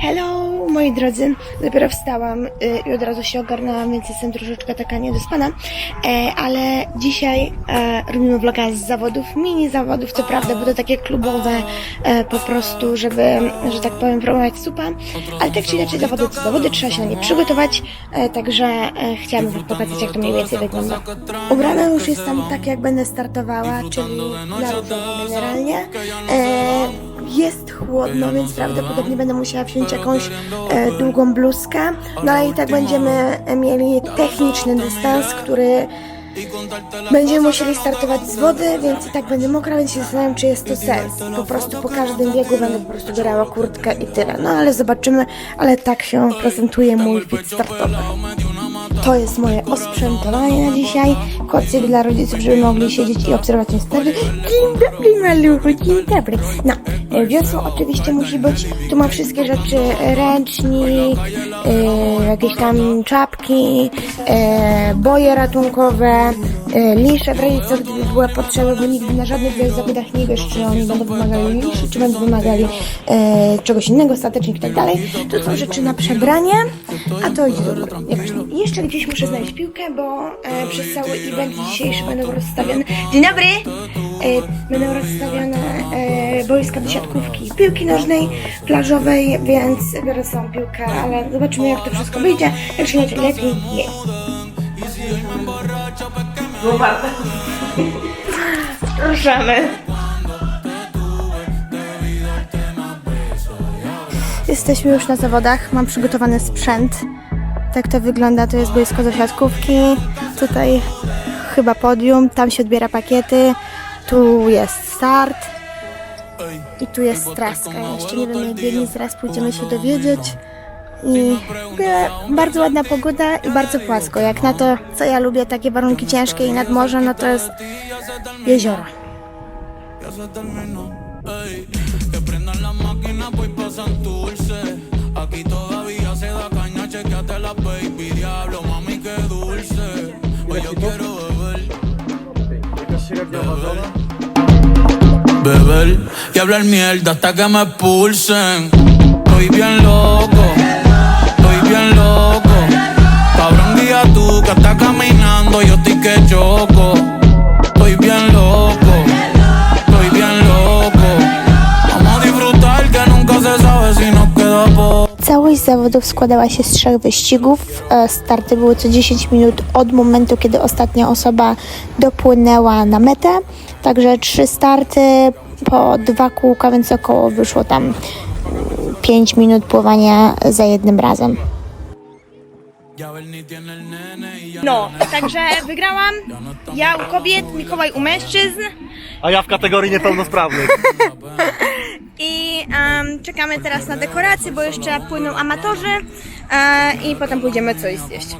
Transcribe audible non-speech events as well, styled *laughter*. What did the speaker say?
Hello, moi drodzy. Dopiero wstałam y, i od razu się ogarnęłam, więc jestem troszeczkę taka niedospana. E, ale dzisiaj e, robimy vloga z zawodów, mini zawodów, co prawda, bo to takie klubowe e, po prostu, żeby, że tak powiem, promować supa. Ale tak czy inaczej, zawody to zawody, trzeba się na nie przygotować. Także chciałabym wam pokazać, jak to mniej więcej wygląda. Ubrana już jestem tak, jak będę startowała, czyli na generalnie. Jest chłodno, więc prawdopodobnie będę musiała wziąć jakąś e, długą bluzkę. No ale i tak będziemy mieli techniczny dystans, który będziemy musieli startować z wody, więc i tak będę mokra, więc się zastanawiam, czy jest to sens. Po prostu po każdym biegu będę po prostu bierała kurtkę i tyle. No ale zobaczymy, ale tak się prezentuje mój fit startowy. To jest moje osprzętowanie na dzisiaj. Kocyk dla rodziców, żeby mogli siedzieć i obserwować mnie stary. Dzień dobry, maluchu, dzień dobry. No, e, wiosło oczywiście musi być. Tu ma wszystkie rzeczy. Ręcznik, e, jakieś tam czapki, e, boje ratunkowe, e, lisze w razie co gdyby była potrzeba, bo nigdy na żadnych wielu nie wiesz, czy oni będą wymagali liszy, czy będą wymagali e, czegoś innego, statecznik i tak dalej. To są rzeczy na przebranie, a to idzie do góry. Nieważne. I Jeszcze gdzieś muszę znaleźć piłkę, bo e, przez cały event dzisiejszy będą rozstawione. Dzień dobry! E, będą rozstawione e, boiska do siatkówki, piłki nożnej, plażowej, więc biorę samą piłkę, ale zobaczymy jak to wszystko wyjdzie. Jak się będzie lepiej, nie. Ruszamy. Jesteśmy już na zawodach, mam przygotowany sprzęt. Tak to wygląda, to jest boisko do siatkówki, tutaj chyba podium, tam się odbiera pakiety, tu jest start i tu jest traska. Ja jeszcze nie wiem jak biegnie, zaraz pójdziemy się dowiedzieć. I bardzo ładna pogoda i bardzo płasko. Jak na to, co ja lubię, takie warunki ciężkie i nad morze, no to jest jezioro. ya se terminó. Ey, que prendan la máquina, voy. Aquí todavía se da caña, chequeate la baby, diablo, mami, qué dulce. Hoy yo quiero beber. Beber y hablar mierda hasta que me expulsen. Estoy bien loco, estoy bien loco. Całość zawodów składała się z trzech wyścigów. E, Starty były co 10 minut od momentu, kiedy ostatnia osoba dopłynęła na metę. Także trzy starty po dwa kółka, więc około wyszło tam 5 minut pływania za jednym razem. No, także wygrałam. Ja u kobiet, Mikołaj u mężczyzn. A ja w kategorii niepełnosprawnych. *laughs* Czekamy teraz na dekoracje, bo jeszcze płyną amatorzy. E, I potem pójdziemy coś zjeść.